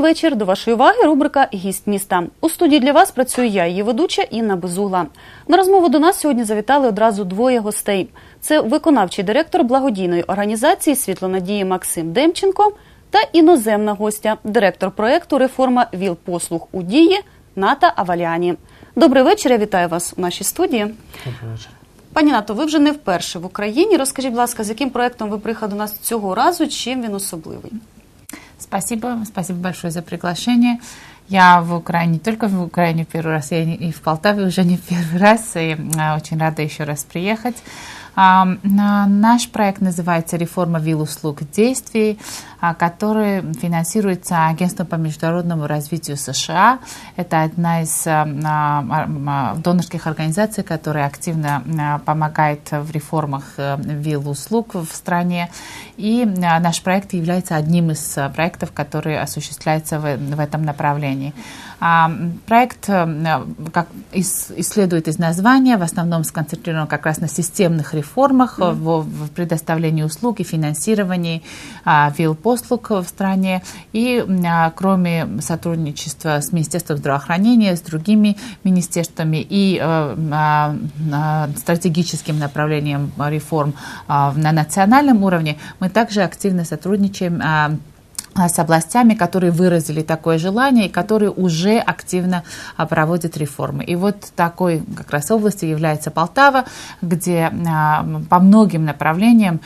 Добрий вечір. До вашої уваги рубрика Гість міста. У студії для вас працюю я, її ведуча Інна Безугла. На розмову до нас сьогодні завітали одразу двоє гостей. Це виконавчий директор благодійної організації Світлонадії Максим Демченко та іноземна гостя, директор проекту Реформа ВІЛ послуг у дії Ната Аваліані. Добрий вечір. Я вітаю вас у нашій студії. Добрий вечір. Пані Нато, ви вже не вперше в Україні. Розкажіть, будь ласка, з яким проектом ви приїхали до нас цього разу? Чим він особливий? Спасибо, спасибо большое за приглашение. Я в Украине, не только в Украине первый раз, я и в Полтаве уже не первый раз, и а, очень рада еще раз приехать. А, наш проект называется «Реформа ВИЛ-услуг действий», а, который финансируется Агентством по международному развитию США. Это одна из донорских организаций, которая активно помогает в реформах э, ВИЛ-услуг в стране. И наш проект является одним из проектов, который осуществляется в этом направлении. Проект, э, как исследует из названия, в основном сконцентрирован как раз на системных реформах mm. в, в предоставлении услуг и финансировании ВИЛ-послуг в стране. И кроме сотрудничества с Министерством здравоохранения, с другими министерствами и э, стратегическим направлением реформ на национальном уровне, мы также активно сотрудничаем а, с областями, которые выразили такое желание и которые уже активно а, проводят реформы. И вот такой как раз областью является Полтава, где а, по многим направлениям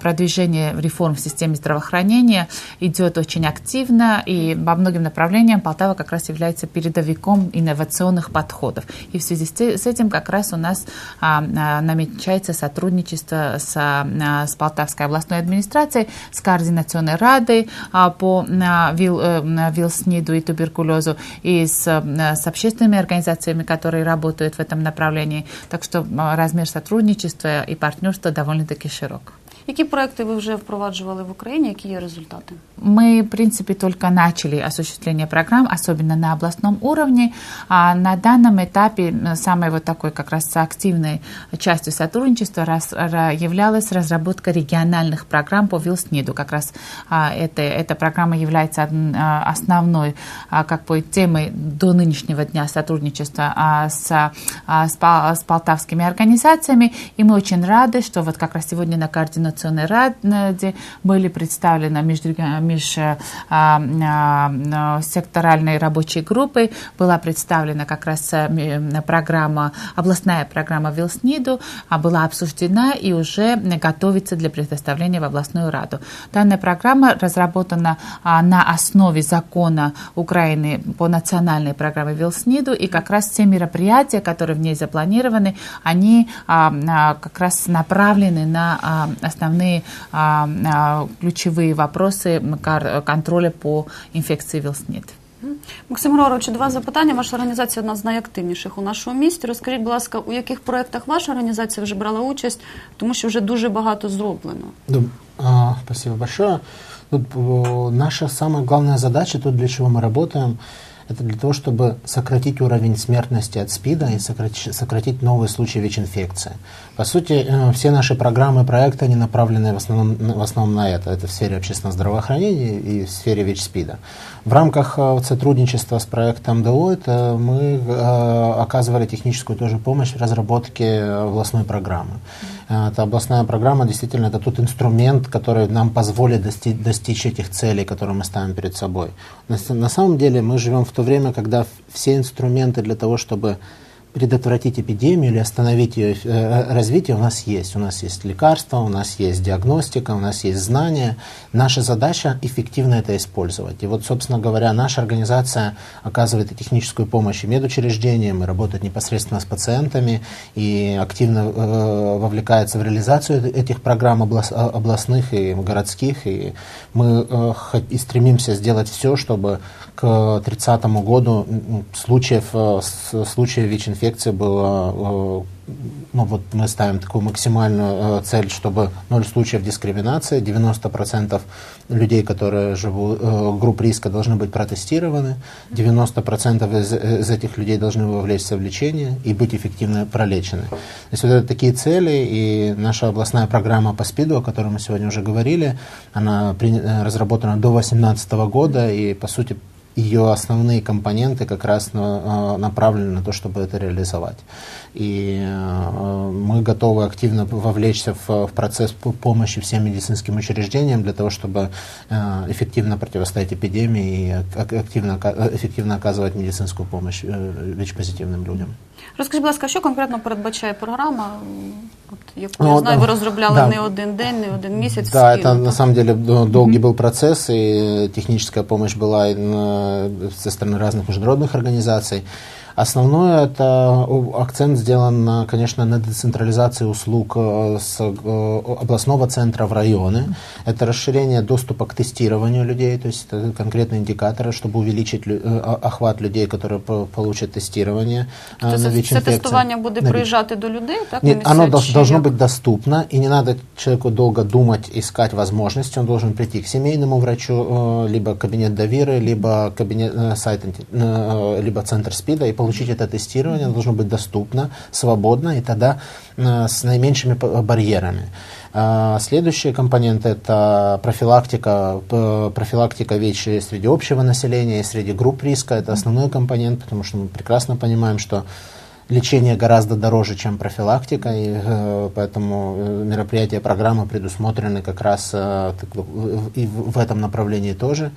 продвижение реформ в системе здравоохранения идет очень активно, и по многим направлениям Полтава как раз является передовиком инновационных подходов. И в связи с этим как раз у нас намечается сотрудничество с, с Полтавской областной администрацией, с координационной радой, по ВИЛ, э, ВИЛ-СНИДу и туберкулезу и с, с общественными организациями, которые работают в этом направлении. Так что размер сотрудничества и партнерства довольно-таки широк. Які проекти ви вже впроваджували в Україні? Які є результати? Мы, в принципе, только начали осуществление программ, особенно на областном уровне. А на данном этапе самой вот такой как раз активной частью сотрудничества раз, являлась разработка региональных программ по ВИЛСНИДу. Как раз а, это, эта программа является а, основной а, как бы, темой до нынешнего дня сотрудничества а, с, а, с, с полтавскими организациями. И мы очень рады, что вот как раз сегодня на координационном Координационной Раде были представлены межсекторальной рабочей группой, была представлена как раз программа, областная программа Вилсниду, была обсуждена и уже готовится для предоставления в областную раду. Данная программа разработана на основе закона Украины по национальной программе Вилсниду, и как раз все мероприятия, которые в ней запланированы, они как раз направлены на основные основные а, а, ключевые вопросы контроля по инфекции ВИЛСНИД. Максим Григорович, два запитання. Ваша організація одна з найактивніших у нашому місті. Розкажіть, будь ласка, у яких проєктах ваша організація вже брала участь, тому що вже дуже багато зроблено. Спасибо большое. Тут наша самая главная задача, тут для чего мы работаем, это для того, чтобы сократить уровень смертности от СПИДа и сократить, сократить новые случаи ВИЧ-инфекции. По сути, э, все наши программы и проекты, они направлены в основном, в основном на это. Это в сфере общественного здравоохранения и в сфере ВИЧ-СПИДа. В рамках э, сотрудничества с проектом Deloitte э, мы оказывали техническую тоже помощь в разработке областной программы. Эта областная программа действительно это тот инструмент, который нам позволит достичь, достичь этих целей, которые мы ставим перед собой. На, на самом деле мы живем в то время, когда все инструменты для того, чтобы предотвратить эпидемию или остановить ее э, развитие у нас есть. У нас есть лекарства, у нас есть диагностика, у нас есть знания. Наша задача эффективно это использовать. И вот, собственно говоря, наша организация оказывает и техническую помощь и медучреждениям, и работает непосредственно с пациентами, и активно э, вовлекается в реализацию этих программ облас, областных и городских. И мы э, и стремимся сделать все, чтобы к 30 году случаев, э, случаев ВИЧ-инфекции было э, ну вот мы ставим такую максимальную э, цель, чтобы ноль случаев дискриминации, 90% людей, которые живут, э, групп риска должны быть протестированы, 90% из, из этих людей должны вовлечься в лечение и быть эффективно пролечены. То есть вот это такие цели, и наша областная программа по СПИДу, о которой мы сегодня уже говорили, она разработана до 2018 года, и по сути ее основные компоненты как раз на, направлены на то, чтобы это реализовать. И э, мы готовы активно вовлечься в, в процесс помощи всем медицинским учреждениям для того, чтобы э, эффективно противостоять эпидемии и активно, эффективно оказывать медицинскую помощь э, ВИЧ-позитивным людям. Розкажіть, будь ласка, що конкретно передбачає програма, от, яку ну, я знаю, ви розробляли да. не один день, не один месяц. Да, это на самом деле долгий был процесс, и техническая помощь была со стороны разных международных организаций. Основное это акцент сделан, на, конечно, на децентрализации услуг э, с э, областного центра в районы. Это расширение доступа к тестированию людей, то есть это конкретные индикаторы, чтобы увеличить э, охват людей, которые получат тестирование то на ВИЧ-инфекцию. Тестування буде приїжджати до людей, так? Нет, оно должно быть доступно, и не надо человеку долго думать, искать возможности. Он должен прийти к семейному врачу, либо кабинет доверия, либо кабинет, сайт, либо центр СПИДа и получить это тестирование, оно должно быть доступно, свободно и тогда э, с наименьшими барьерами. А, следующий компонент – это профилактика, профилактика ВИЧ среди общего населения и среди групп риска. Это основной компонент, потому что мы прекрасно понимаем, что лечение гораздо дороже, чем профилактика, и э, поэтому э, мероприятия программы предусмотрены как раз э, и в этом направлении тоже.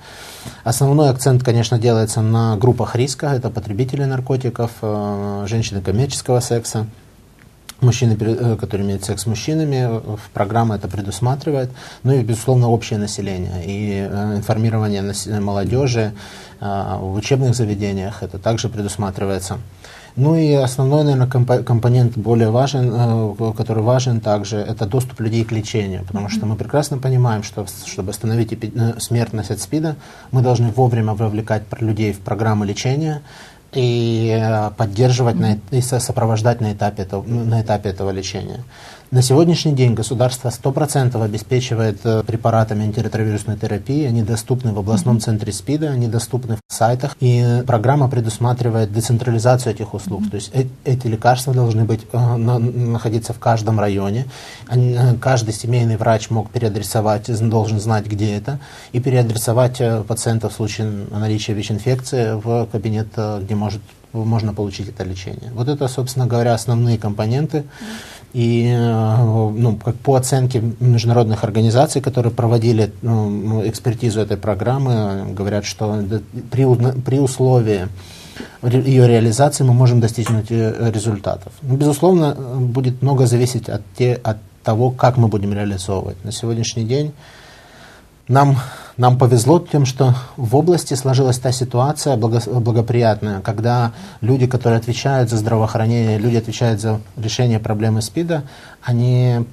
Основной акцент, конечно, делается на группах риска, это потребители наркотиков, женщины коммерческого секса, мужчины, которые имеют секс с мужчинами, программа это предусматривает, ну и, безусловно, общее население и информирование молодежи в учебных заведениях, это также предусматривается. Ну и основной, наверное, компонент более важен, э, который важен также, это доступ людей к лечению, потому что мы прекрасно понимаем, что чтобы остановить э, смертность от СПИДа, мы должны вовремя вовлекать людей в программы лечения, и э, поддерживать mm-hmm. на, и сопровождать на этапе, этого, на этапе этого лечения. На сегодняшний день государство 100% обеспечивает э, препаратами антиретровирусной терапии. Они доступны в областном центре СПИДа, они доступны в сайтах. И программа предусматривает децентрализацию этих услуг. То есть э- эти лекарства должны быть, э, на, находиться в каждом районе. Они, э, каждый семейный врач мог переадресовать, должен знать, где это, и переадресовать э, пациента в случае наличия ВИЧ-инфекции в кабинет, э, где может, можно получить это лечение. Вот это, собственно говоря, основные компоненты. Mm-hmm и э, ну, как по оценке международных организаций, которые проводили ну, экспертизу этой программы, говорят, что при, при условии ее реализации мы можем достигнуть э, результатов. Ну, безусловно, будет много зависеть от, те, от того, как мы будем реализовывать. На сегодняшний день нам нам повезло тем, что в области сложилась та ситуация благоприятная, когда люди, которые отвечают за здравоохранение, люди отвечают за решение проблемы СПИДа, они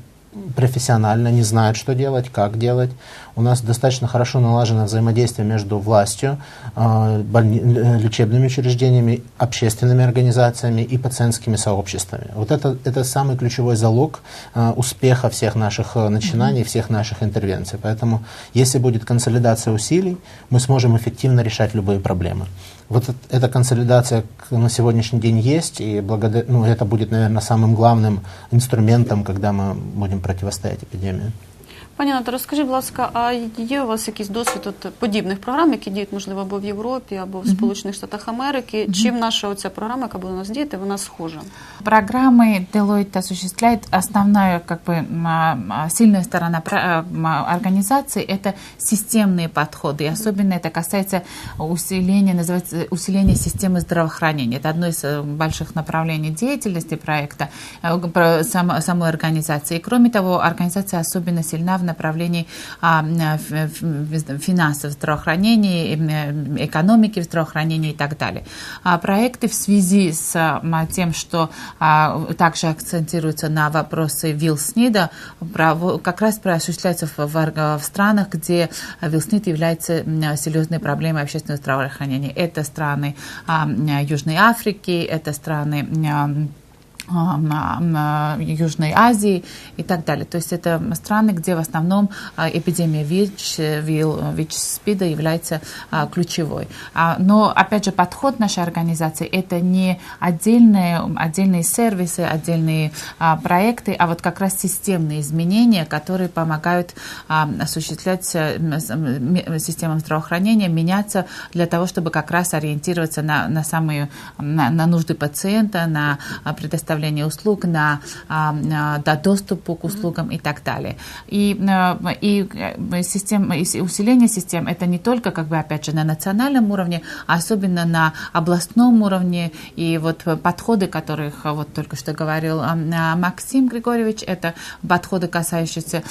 профессионально, не знают, что делать, как делать. У нас достаточно хорошо налажено взаимодействие между властью, а, больни- лечебными учреждениями, общественными организациями и пациентскими сообществами. Вот это, это самый ключевой залог а, успеха всех наших э, начинаний, всех наших интервенций. Поэтому, если будет консолидация усилий, мы сможем эффективно решать любые проблемы. Вот эта консолидация на сегодняшний день есть, и благодаря, ну, это будет, наверное, самым главным инструментом, когда мы будем противостоять эпидемии. Пані Ната, розкажіть, будь ласка, а є у вас якийсь досвід от подібних програм, які діють, можливо, або в Європі, або в Сполучених Штатах Америки? Mm-hmm. Чим наша оця програма, яка буде у нас діяти, вона схожа? Программы Deloitte осуществляет основная, как бы, сильная сторона организации – это системные подходы. И особенно это касается усиления, называется усиление системы здравоохранения. Это одно из э, больших направлений деятельности проекта, э, самой организации. И кроме того, организация особенно сильна в направлении а, финансов здравоохранения, экономики в здравоохранении и так далее. А проекты в связи с а, тем, что также акцентируются на вопросы ВИЛ-СНИДа, как раз осуществляются в, странах, где ВИЛ-СНИД является серьезной проблемой общественного здравоохранения. Это страны Южной Африки, это страны а, Южной Азии и так далее. То есть это страны, где в основном а, эпидемия ВИЧ, ВИЛ, ВИЧ-СПИДа является а, ключевой. А, Но, опять же, подход нашей организации – это не отдельные, отдельные сервисы, отдельные а, проекты, а вот как раз системные изменения, которые помогают а, осуществлять э, системам здравоохранения, меняться для того, чтобы как раз ориентироваться на, на самые на, на нужды пациента, на а, предоставление услуг, на, а, на- доступу к услугам и так далее. И, а, и э, система, и усиление систем это не только, как бы, опять же, на национальном уровне, а особенно на областном уровне. И вот подходы, которых а, вот только что говорил Максим Григорьевич, это подходы, касающиеся,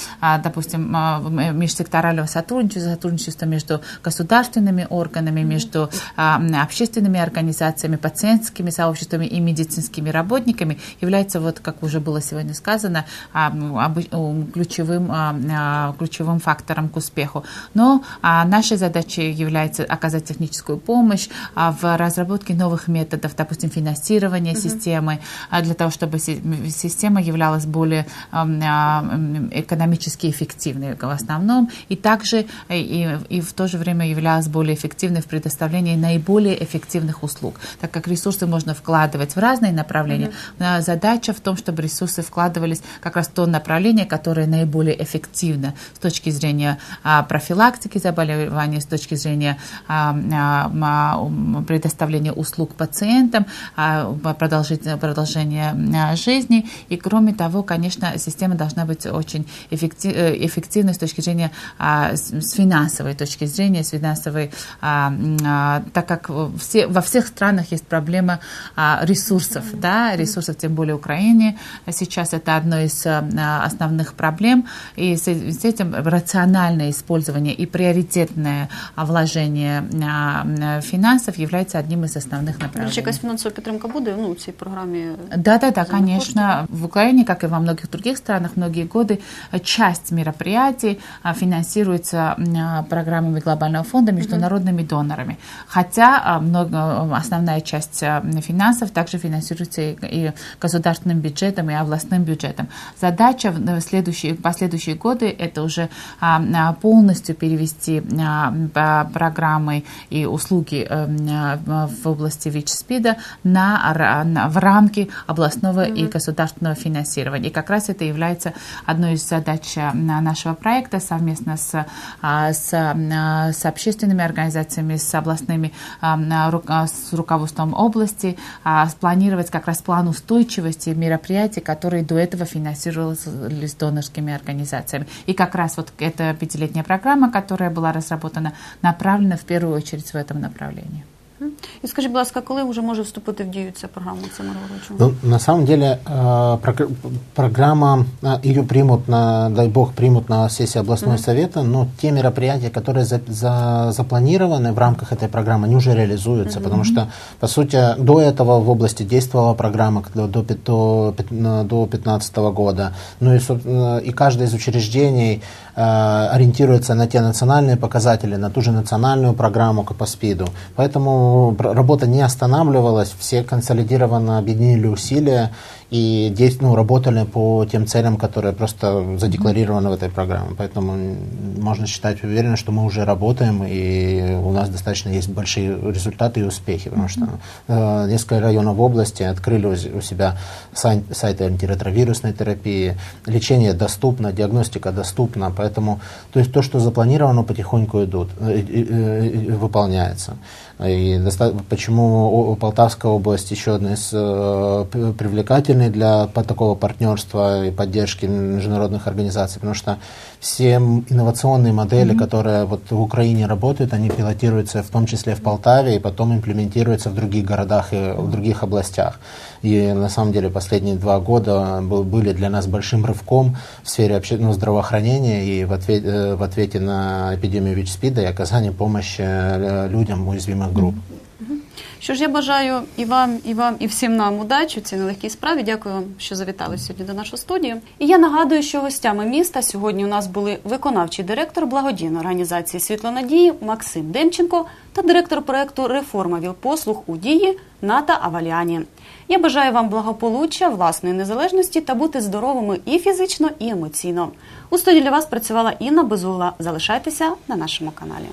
допустим, м- межсекторального сотрудничества, сотрудничества между государственными органами, между общественными организациями, пациентскими сообществами и медицинскими работниками является, вот как уже было сегодня сказано, а, м, ключевым, а, а, ключевым фактором к успеху. Но нашей задачей является оказать техническую помощь в разработке новых методов, допустим, финансирования системы, а, для того, чтобы система являлась более экономически эффективной в основном, и также и, и- и в то же время являлась более эффективной в предоставлении наиболее эффективных услуг, так как ресурсы можно вкладывать в разные направления. А, Задача в том, чтобы ресурсы вкладывались как раз в то направление, которое наиболее эффективно с точки зрения а, профилактики заболеваний, с точки зрения а, а, предоставления услуг пациентам, продолжения жизни. И кроме того, конечно, система должна быть очень э, эффективной с точки зрения, с финансовой точки зрения, с финансовой, так как все, во всех странах есть проблема ресурсов, да, ресурсов, тем более в Украине. Сейчас это одно из а, основных проблем. И с, с этим рациональное использование и приоритетное а, вложение а, м, финансов является одним из основных Чи направлений. якась фінансова підтримка буде ну, у цій програмі? Да, да, да, за конечно. В Украине, как и во многих других странах, многие годы э, часть мероприятий а, финансируется м, а, программами Глобального фонда международными донорами. Хотя а, много, э, основная часть а, финансов также финансируется и, и государственным бюджетом, и областным бюджетом. Задача в в следующие, последующие годы это уже а, а, полностью перевести а, программы и услуги э, а, в области ВИЧ-СПИДа на, в рамки областного и государственного финансирования. И как раз это является одной из задач на- нашего проекта совместно с, с, с общественными организациями, с областными с руководством области, спланировать как раз план устойчивости мероприятий, которые до этого финансировались донорскими организациями. И как раз вот эта пятилетняя программа, которая была разработана, направлена в первую очередь в этом направлении. І скажіть, будь ласка, коли вже може вступити в дію ця програма Оксана Григоровичу? Ну, на самом деле э, прогр- программа, а, ее примут, на, дай бог, примут на сессии областного совета, но те мероприятия, которые за- за- запланированы в рамках этой программы, они уже реализуются, потому что, по сути, до этого в области действовала программа до, до, пи- до, пят- на- до 2015 года, ну и, собственно, и каждое из учреждений э, ориентируется на те национальные показатели, на ту же национальную программу по СПИДу. Поэтому работа не останавливалась, все консолидированно объединили усилия и ну, работали по тем целям, которые просто задекларированы в этой программе. Поэтому можно считать уверенно, что мы уже работаем, и у нас достаточно есть большие результаты и успехи, потому что э, несколько районов области открыли у себя сай- сайты антиретровирусной терапии, лечение доступно, диагностика доступна, поэтому то есть то, что запланировано, потихоньку идут, э, э, э, выполняется. И почему Полтавская область еще одна из э, п- привлекательной для такого партнерства и поддержки международных организаций, потому что все инновационные модели, которые вот в Украине работают, они пилотируются в том числе в Полтаве и потом имплементируются в других городах и в других областях. И на самом деле последние два года был- были для нас большим рывком в сфере общественного здравоохранения и в, ответ- э, в ответе на эпидемию ВИЧ-СПИДа и оказание помощи э, людям уязвимых групп. Що ж я бажаю і вам, і вам, і всім нам удачі в цій нелегкій справі. Дякую вам, що завітали сьогодні до нашої студії. І я нагадую, що гостями міста сьогодні у нас були виконавчий директор благодійної організації Світло Надії Максим Демченко та директор проекту Реформа Вілпослуг у дії Ната Аваліані. Я бажаю вам благополуччя, власної незалежності та бути здоровими і фізично, і емоційно. У студії для вас працювала Інна Безугла. Залишайтеся на нашому каналі.